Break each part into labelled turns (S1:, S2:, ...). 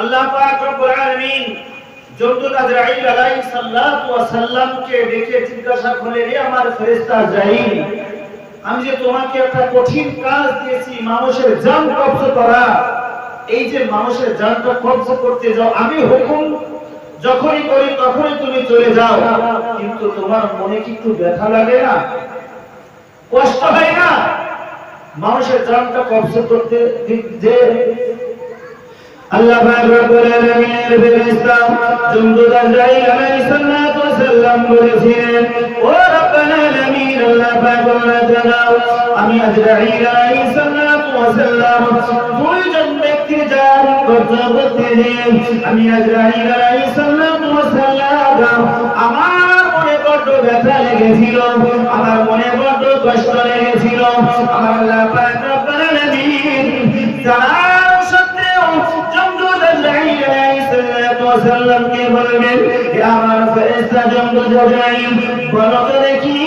S1: আল্লাহ পাক রব্বুল আলামিন জমদুল আজরাইল আলাইহিস সাল্লাতু ওয়া সাল্লামকে ডেকে জিজ্ঞাসা করলেন হে আমার ফেরেশতা আজরাইল আমি যে তোমাকে একটা কঠিন কাজ দিয়েছি, মানুষের জান কবজ করা। এই যে মানুষের জানটা কবজ করতে যাও, আমি হুকুম যখনই করি তখনই তুমি চলে যাও। কিন্তু তোমার মনে কি একটু ব্যথা লাগে না? কষ্ট হয় না? মানুষের জানটা কবজ করতে যে আল্লাহ পাক রব্বুল আমি আজরাইল আলাইহিস সালাতু ওয়াস সালাম দুইজন ব্যক্তির জান আমার মনে বড্ড ব্যথা কষ্ট লেগেছিল, আমার আল্লাহ পাক রব্বুল বলবেন আমার ফেরেশতা জমদুল আজরাইল বলো দেখি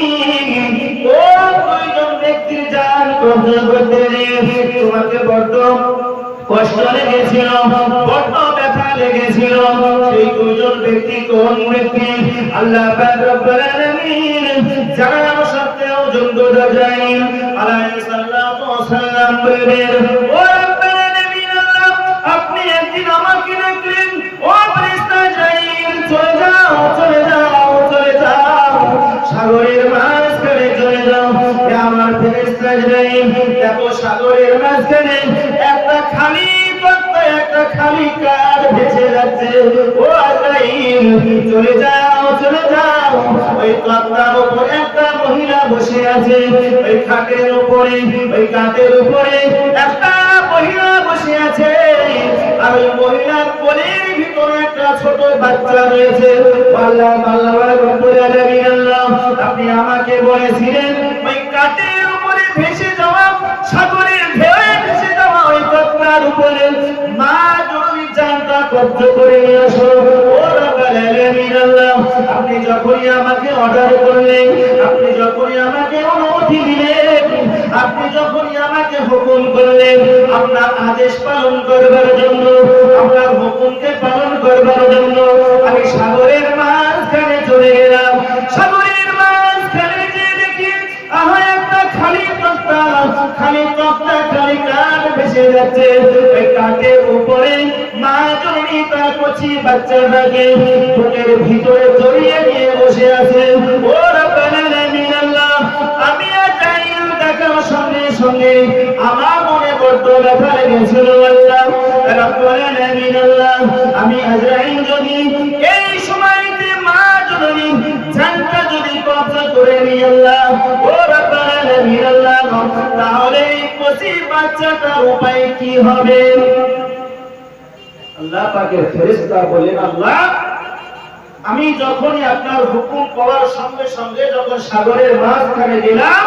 S1: ও দুইজন ব্যক্তির জান কবজ করতে তোমাকে বড্ড কষ্ট লেগেছিল, বড্ড ব্যথা লেগেছিল। সেই দুজন ব্যক্তি কোন ব্যক্তি? আল্লাহ পাক সত্ত্বেও জমদুল আজরাইল আলাইহিস সালাতু ওয়াস সালাম বলবেন ও সাগরের মাঝখানে চলে যাও। আমার ফেরেশতা আজরাইল দেখো, সাগরের মাঝখানে একটা খালি একটা খালি যাচ্ছে। ও চলে যাও চলে যাও। ওই পাত্তার উপর একটা মহিলা বসে আছে। ওই খাটের উপরে, ওই কাঠের উপরে একটা মহিলা বসে আছে। আর ওই মহিলার কোলের ভিতরে একটা ছোট বাচ্চা রয়েছে। আল্লাহ আল্লাহ রব্বুল আলামিন, আল্লাহ, আপনি আমাকে বলেছিলেন, ওই কাঠের উপরে ভেসে যাওয়া, সাগরের ঢেউয়ে ভেসে যাওয়া ওই পাত্তার উপরে। মা জননী জানটা কব্জ করে নিয়ে আসো। ও রব্বুল আলামিন, আল্লাহ, আপনি যখনই আমাকে অর্ডার করলেন, আপনি যখনই আমাকে অনুমতি দিলেন আপনি যখনই আমাকে হুকুম করলেন, আপনার আদেশ পালন করবার জন্য, আপনার হুকুমকে পালন করবার জন্য, আমি সাগরের মাঝখানে চলে গেলাম। সাগরের মাঝখানে যে দেখি, আহা, একটা খালি তক্তা। খালি তক্তা, খালি কাঠ ভেসে যাচ্ছে। ওই কাঠের উপরে মা জননী তার কচি বাচ্চাটাকে বুকের ভিতরে জড়িয়ে নিয়ে বসে আছে। সঙ্গে আমার মনে বড্ড ব্যথা লেগেছিল আমি যদি এই সময়তে, মা জানটা যদি কবজা করে নি আল্লাহ, ও রব্বাল আলামিন আল্লাহ, তাহলে এই বাচ্চাটার উপায় কি হবে? আল্লাহ পাকের ফেরেশতা বলেন, আল্লাহ, আমি যখনই আপনার হুকুম পাওয়ার সঙ্গে সঙ্গে যখন সাগরের মাঝখানে গেলাম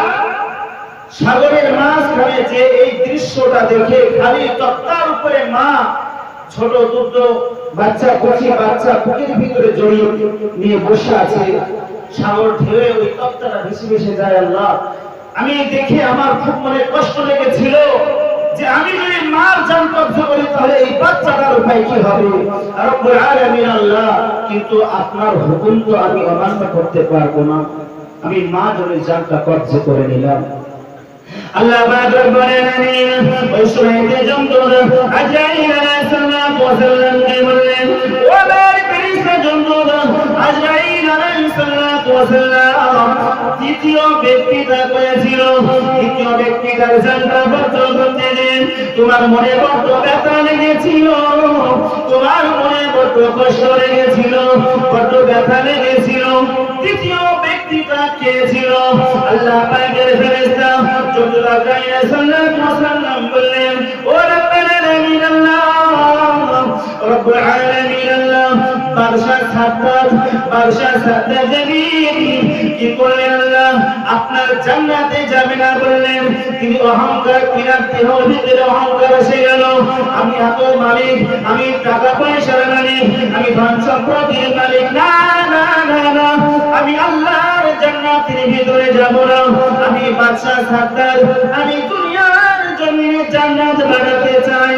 S1: সাগরের মাঝখানে যে এই দৃশ্যটা দেখে খালি তক্তার উপরে মা, ছোট দুধ বাচ্চা কচি বাচ্চা বুকের ভিতরে জড়িয়ে নিয়ে বসে আছে। সাগর ঢেউয়ে ওই তক্তাটা ভেসে ভেসে যায়, আল্লাহ। আমি দেখে আমার খুব মনে কষ্ট লেগেছিল যে আমি যদি মার জান কবজ করি, তাহলে এই বাচ্চাটার উপায় কি হবে? রব্বুল আলামিন, আল্লাহ, কিন্তু আপনার হুকুম তো আমি অমান্য করতে পারব না। আমি মা ধরে জানটা কবজ করে নিলাম। আল্লাহ পাক রব্বুল আলামিন ওই সময়তে জন্তুর আজরাইল আলাইহিস সালাম বললেন, ও আমার ফেরেশতা জমদুর আজরাইল তৃতীয় ব্যক্তিটা তৃতীয় ব্যক্তিটার জানটা তোমার মনে বড্ড ব্যথা লেগেছিল। তোমার মনে বড্ড কষ্ট লেগেছিল, বড্ড ব্যথা লেগেছিল। তৃতীয় ব্যক্তিটা কে ছিল। আল্লাহ পাকের ফেরেশতা চতুর ওয়াসাল্লাম বললেন, ও আল্লাহ বাদশাহ সাদ্দাত বাদশাহ সাদ্দাত জালিল কি করলেন আল্লাহ? আপনার জান্নাতে যাবে না বললেন। তিনি অহংকার কিনার দেহ ভিতরে অহংকার এসে গেল। আমি এত মালিক, আমি টাকা পয়সার মালিক, আমি ধন সম্পদের মালিক। না না না না, আমি আল্লাহর জান্নাতের ভিতরে যাব না। আমি বাদশাহ সাদ্দাত আমি দুনিয়ার জমিনে জান্নাত বানাতে চাই।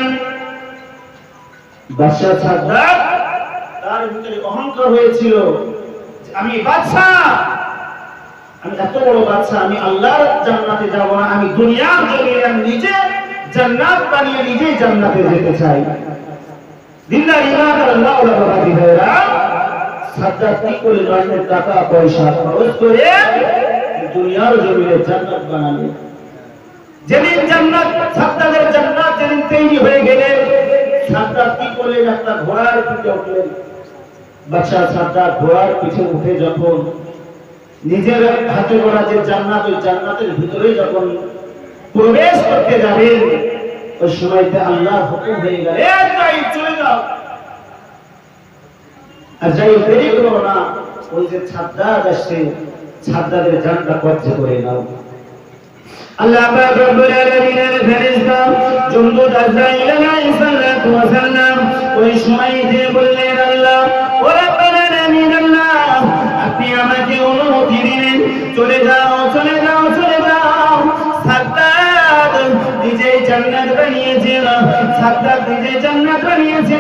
S1: বাদশাহ সাদ্দাত তার ভিতরে অহংকার হয়েছিল। আমি বাদশাহ! আমি এত বড় বাদশাহ, আমি আল্লাহর জান্নাতে যাব না, আমি দুনিয়ার জমিনে নিজে জান্নাত বানিয়ে নিজেই জান্নাতে যেতে চাই। দিনদার ইমান আল্লাহ ওলা বাবাজি ভাইরা সাদ্দাত কি করে অনেক টাকা, পয়সা খরচ করে দুনিয়ার জমিনে জান্নাত বানাবে? যেদিন জান্নাত সাদ্দাদের জান্নাত যেদিন তৈরি হয়ে গেলে সাদ্দাত কি করলেন? একটা ঘোড়ার পিঠে উঠলেন। বাদশা সাদ্দাত ঘোড়ার পিঠে উঠে যখন নিজের হাতে গড়া যে জান্নাত, ওই জান্নাতের ভিতরে যখন প্রবেশ করতে যাবেন, ওই সময়তে আল্লাহ হুকুম হয়ে গেল চলে যাও। আর যাই দেরি করো না। ওই যে ছাদ্দাদ আসছে ছাদ্দাদের জানটা কবজা করে নাও। আল্লাহ রব্বুল আলামিনের ফেরেশতা জুনদুদ আজরাইল আলাইহিস সালাতু ওয়া ওই সময়তে বললেন আল্লাহ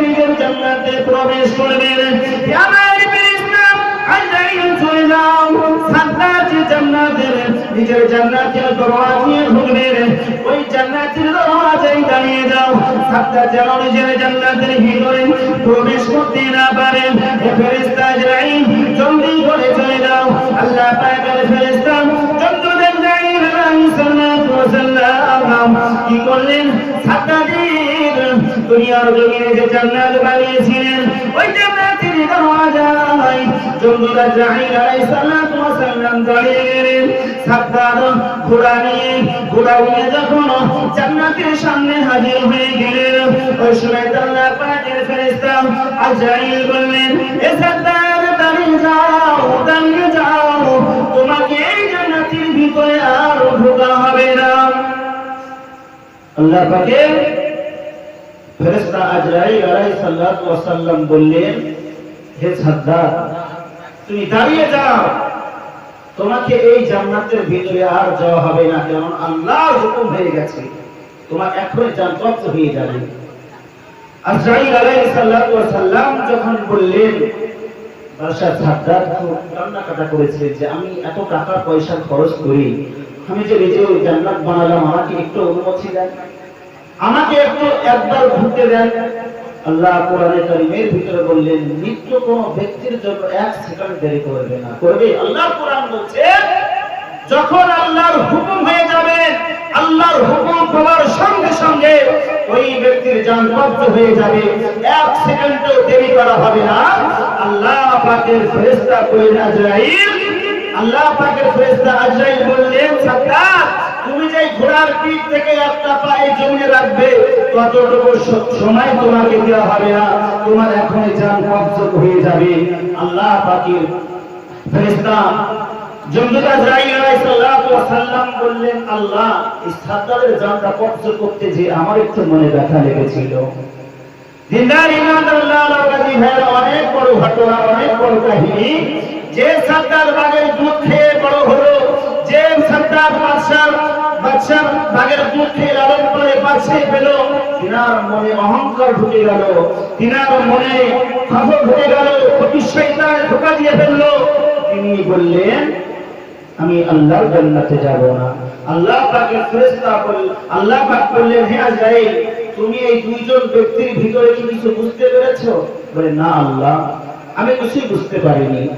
S1: নিজের প্রবেশ করবেন আমার ফেরেশতা আজরাইল চলে যাও। সাদ্দাদ যে জান্নাতের, নিজের জান্নাতের দরওয়াজা দিয়ে ঢুকবেন ওই জান্নাতের দরওয়াজায় দাঁড়িয়ে যাও। সাদ্দাদ যেন নিজের জান্নাতের ভিতরে প্রবেশ করতে না পারে। ফেরেশতা আজরাইল জলদি করে চলে যাও। আল্লাহ পাকের ফেরেশতা জলদি আজরাইল আলাইহিস সালাম কি করলেন? দুনিয়ার জমিনে যে জান্নাত বানিয়েছিলেন ওই জান্নাতের দরওয়াজায় জলদি আজরাইল আলাইহিস সালাম দাঁড়িয়ে গেলেন সাদ্দাদ ঘোড়া নিয়ে ঘোড়া নিয়ে যখন জান্নাতের সামনে হাজির হয়ে গেলেন, ওই সময় আল্লাহ পাকের ফেরেশতা আজরাইল বললেন, এ সাদ্দাদ দাঁড়িয়ে যাও দাঁড়িয়ে যাও। তোমাকে এই জান্নাতের ভিতরে আর ঢোকা হবে না। আল্লাহ পাকের ফেরেশতা আজরাইল আলাইহিস সালাতু ওয়া সাল্লাম বললেন, হে সাদ্দাদ তুমি দাঁড়িয়ে যাও। তোমাকে এই জান্নাতের ভিতরে আর যাওয়া হবে না, কারণ আল্লাহর হুকুম হয়ে গেছে। তোমার এখনই জান্নাত হয়ে যাবে। আজরাইল আলাইহিস সালাতু ওয়া সাল্লাম যখন বললেন বাদশা সাদ্দাত খুব কান্নাকাটা করেছে যে আমি এত টাকা পয়সা খরচ করি, আমি যে নিজে জান্নাত বানালাম, আমাকে একটু অনুমতি দেন। আমাকে একটু একবার ঘুরতে দেন। আল্লাহ কোরআনে কারিমের ভিতরে বললেন, নিত্য কোন ব্যক্তির জন্য এক সেকেন্ড দেরি করবে না। করবে? আল্লাহ কোরআন বলছে, যখন আল্লাহর হুকুম হয়ে যাবে, আল্লাহর হুকুম পাওয়ার সঙ্গে সঙ্গে ওই ব্যক্তির যান কব্জ হয়ে যাবে। এক সেকেন্ডও দেরি করা হবে না। আল্লাহ পাকের ফেরেশতা কইলেন আজরাইল, আল্লাহ পাকের ফেরেশতা আজরাইল বললেন সাদ্দাত তুমি যে ঘোড়ার পিঠ থেকে একটা পায়ে জমিয়ে রাখবে, ততটুকু সময় তোমাকে দেওয়া হবে না। তোমার এখনই কবজ হয়ে যাবে। আল্লাহ পাকের আমার একটু মনে ইমানদার আল্লাহ অনেক বড় অনেক কাহিনী। যে সাদ্দার বাগের দুধ তিনি বললেন, আমি আল্লাহর জান্নাতে যাব না। আল্লাহ পাকে ফেরেশতা বল আল্লাহ পাক বললেন, হে তুমি এই দুইজন ব্যক্তির ভিতরে কি কিছু বুঝতে পেরেছ? বলে, না আল্লাহ, আমি কিছুই বুঝতে পারিনি।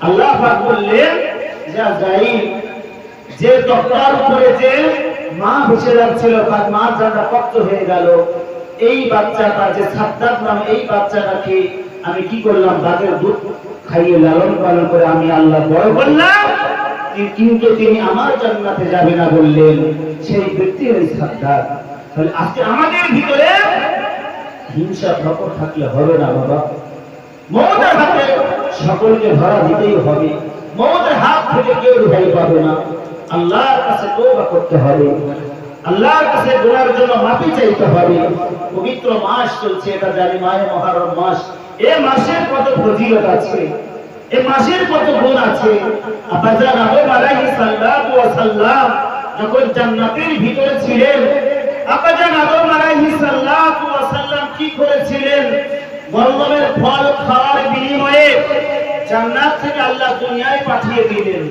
S1: আল্লাহ পাক বললেন যে আজরাইল যে তক্তার উপরে যে মা ভেসে যাচ্ছিল, তার মা জানটা কষ্ট হয়ে গেল। এই বাচ্চাটা যে সাদ্দাত নাম এই বাচ্চাটাকে আমি কি করলাম? বাঘের দুধ খাইয়ে লালন পালন করে আমি আল্লাহ বড় করলাম। কিন্তু তিনি আমার জান্নাতে যাবে না বললেন, সেই ব্যক্তি ওই সাদ্দাত তাহলে আজকে আমাদের ভিতরে হিংসা ফকর থাকলে হবে না বাবা। মমতার হাতে সকলকে ধরা দিতেই হবে। মমতার হাত থেকে কেউ রেহাই পাবে না। আল্লাহর কাছে তওবা করতে হবে। আল্লাহর কাছে গুনার জন্য মাফি চাইতে হবে। পবিত্র মাস চলছে, এটা জানি মায়ে মহারম মাস। এ মাসের কত ফজিলত আছে, এ মাসের কত গুণ আছে। আবাজান আবু আলাইহিস সালাতু ওয়া সাল্লাম যখন জান্নাতের ভিতরে ছিলেন, আব্বাজান আদম আলাইহিস সালাতু ওয়া সাল্লাম কি করেছিলেন? গন্ধমের ফল খাওয়ার বিনিময়ে জান্নাত থেকে আল্লাহ দুনিয়ায় পাঠিয়ে দিলেন।